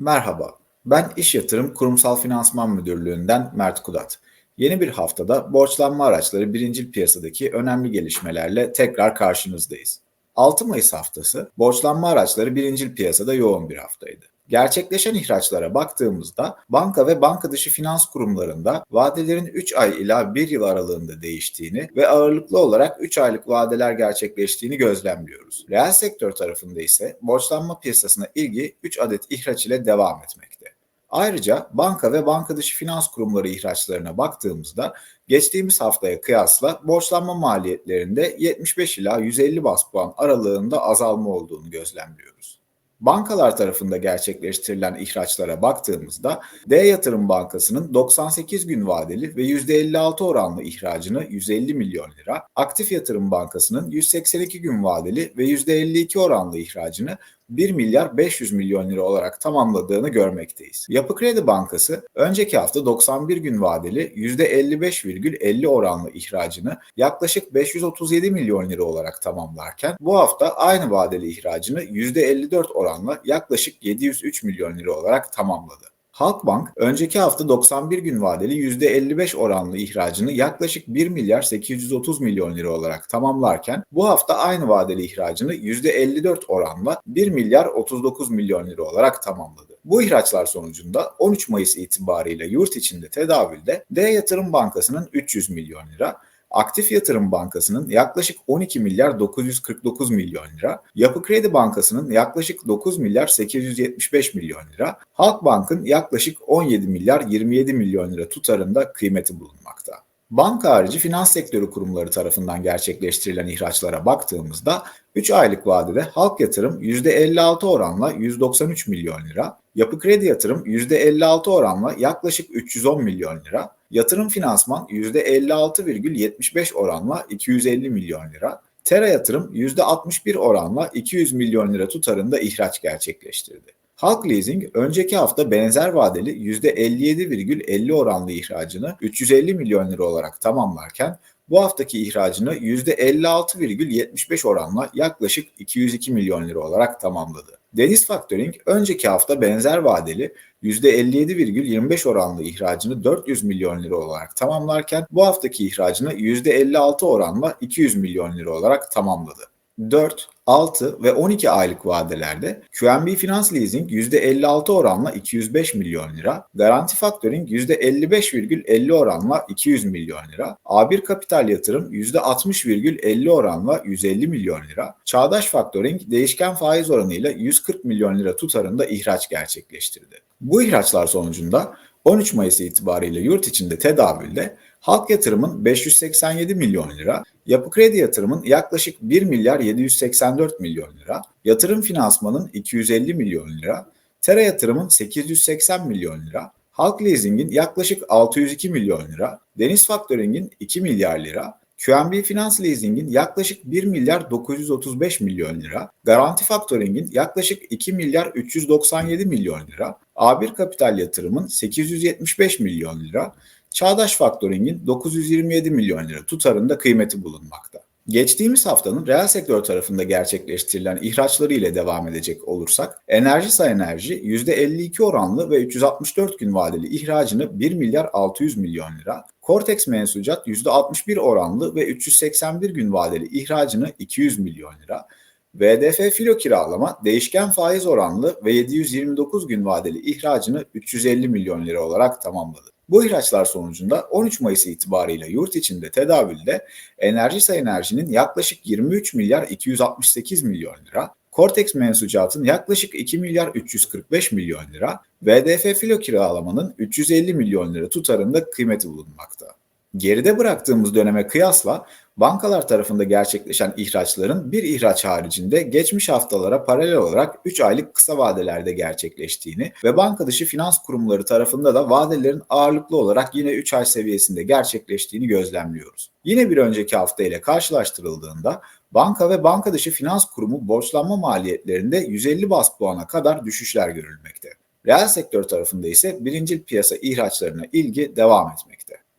Merhaba, ben İş Yatırım Kurumsal Finansman Müdürlüğü'nden Mert Kudat. Yeni bir haftada borçlanma araçları birincil piyasadaki önemli gelişmelerle tekrar karşınızdayız. 6 Mayıs haftası borçlanma araçları birincil piyasada yoğun bir haftaydı. Gerçekleşen ihraçlara baktığımızda banka ve banka dışı finans kurumlarında vadelerin 3 ay ila 1 yıl aralığında değiştiğini ve ağırlıklı olarak 3 aylık vadeler gerçekleştiğini gözlemliyoruz. Reel sektör tarafında ise borçlanma piyasasına ilgi 3 adet ihraç ile devam etmekte. Ayrıca banka ve banka dışı finans kurumları ihraçlarına baktığımızda geçtiğimiz haftaya kıyasla borçlanma maliyetlerinde 75 ila 150 bas puan aralığında azalma olduğunu gözlemliyoruz. Bankalar tarafında gerçekleştirilen ihraçlara baktığımızda D Yatırım Bankası'nın 98 gün vadeli ve %56 oranlı ihracını 150 milyon lira, Aktif Yatırım Bankası'nın 182 gün vadeli ve %52 oranlı ihracını 1 milyar 500 milyon lira olarak tamamladığını görmekteyiz. Yapı Kredi Bankası önceki hafta 91 gün vadeli %55,50 oranlı ihracını yaklaşık 537 milyon lira olarak tamamlarken bu hafta aynı vadeli ihracını %54 oranla yaklaşık 703 milyon lira olarak tamamladı. Halkbank önceki hafta 91 gün vadeli %55 oranlı ihracını yaklaşık 1 milyar 830 milyon lira olarak tamamlarken bu hafta aynı vadeli ihracını %54 oranla 1 milyar 39 milyon lira olarak tamamladı. Bu ihraçlar sonucunda 13 Mayıs itibariyle yurt içinde tedavülde D Yatırım Bankası'nın 300 milyon lira, Aktif Yatırım Bankası'nın yaklaşık 12 milyar 949 milyon lira, Yapı Kredi Bankası'nın yaklaşık 9 milyar 875 milyon lira, Halkbank'ın yaklaşık 17 milyar 27 milyon lira tutarında kıymeti bulunmakta. Banka harici finans sektörü kurumları tarafından gerçekleştirilen ihraçlara baktığımızda 3 aylık vadede halk yatırım %56 oranla 193 milyon lira, yapı kredi yatırım %56 oranla yaklaşık 310 milyon lira, yatırım finansman %56,75 oranla 250 milyon lira, Tera yatırım %61 oranla 200 milyon lira tutarında ihraç gerçekleştirdi. Halk Leasing önceki hafta benzer vadeli %57,50 oranlı ihracını 350 milyon lira olarak tamamlarken bu haftaki ihracını %56,75 oranla yaklaşık 202 milyon lira olarak tamamladı. Deniz Factoring önceki hafta benzer vadeli %57,25 oranlı ihracını 400 milyon lira olarak tamamlarken bu haftaki ihracını %56 oranla 200 milyon lira olarak tamamladı. 4, 6 ve 12 aylık vadelerde QNB Finans Leasing %56 oranla 205 milyon lira, Garanti Factoring %55,50 oranla 200 milyon lira, A1 Kapital Yatırım %60,50 oranla 150 milyon lira, Çağdaş Factoring değişken faiz oranıyla 140 milyon lira tutarında ihraç gerçekleştirdi. Bu ihraçlar sonucunda 13 Mayıs itibariyle yurt içinde tedavülde halk yatırımın 587 milyon lira, yapı kredi yatırımın yaklaşık 1 milyar 784 milyon lira, yatırım finansmanın 250 milyon lira, Tera yatırımın 880 milyon lira, Halk Leasing'in yaklaşık 602 milyon lira, Deniz Factoring'in 2 milyar lira, QNB Finans Leasing'in yaklaşık 1 milyar 935 milyon lira, Garanti Factoring'in yaklaşık 2 milyar 397 milyon lira, A1 Kapital Yatırım'ın 875 milyon lira, Çağdaş Factoring'in 927 milyon lira tutarında kıymeti bulunmakta. Geçtiğimiz haftanın reel sektör tarafında gerçekleştirilen ihraçları ile devam edecek olursak, Enerjisa Enerji %52 oranlı ve 364 gün vadeli ihracını 1 milyar 600 milyon lira, Cortex Mensucat %61 oranlı ve 381 gün vadeli ihracını 200 milyon lira, VDF filo kiralama değişken faiz oranlı ve 729 gün vadeli ihracını 350 milyon lira olarak tamamladı. Bu ihraçlar sonucunda 13 Mayıs itibariyle yurt içinde tedavülde Enerjisa Enerji'nin yaklaşık 23 milyar 268 milyon lira, Cortex mensucatın yaklaşık 2 milyar 345 milyon lira, VDF filo kiralamanın 350 milyon lira tutarında kıymeti bulunmakta. Geride bıraktığımız döneme kıyasla bankalar tarafında gerçekleşen ihraçların bir ihraç haricinde geçmiş haftalara paralel olarak 3 aylık kısa vadelerde gerçekleştiğini ve banka dışı finans kurumları tarafında da vadelerin ağırlıklı olarak yine 3 ay seviyesinde gerçekleştiğini gözlemliyoruz. Yine bir önceki hafta ile karşılaştırıldığında banka ve banka dışı finans kurumu borçlanma maliyetlerinde 150 bas puana kadar düşüşler görülmekte. Reel sektör tarafında ise birincil piyasa ihraçlarına ilgi devam etmekte.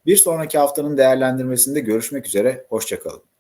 Bir sonraki haftanın değerlendirmesinde görüşmek üzere, hoşçakalın.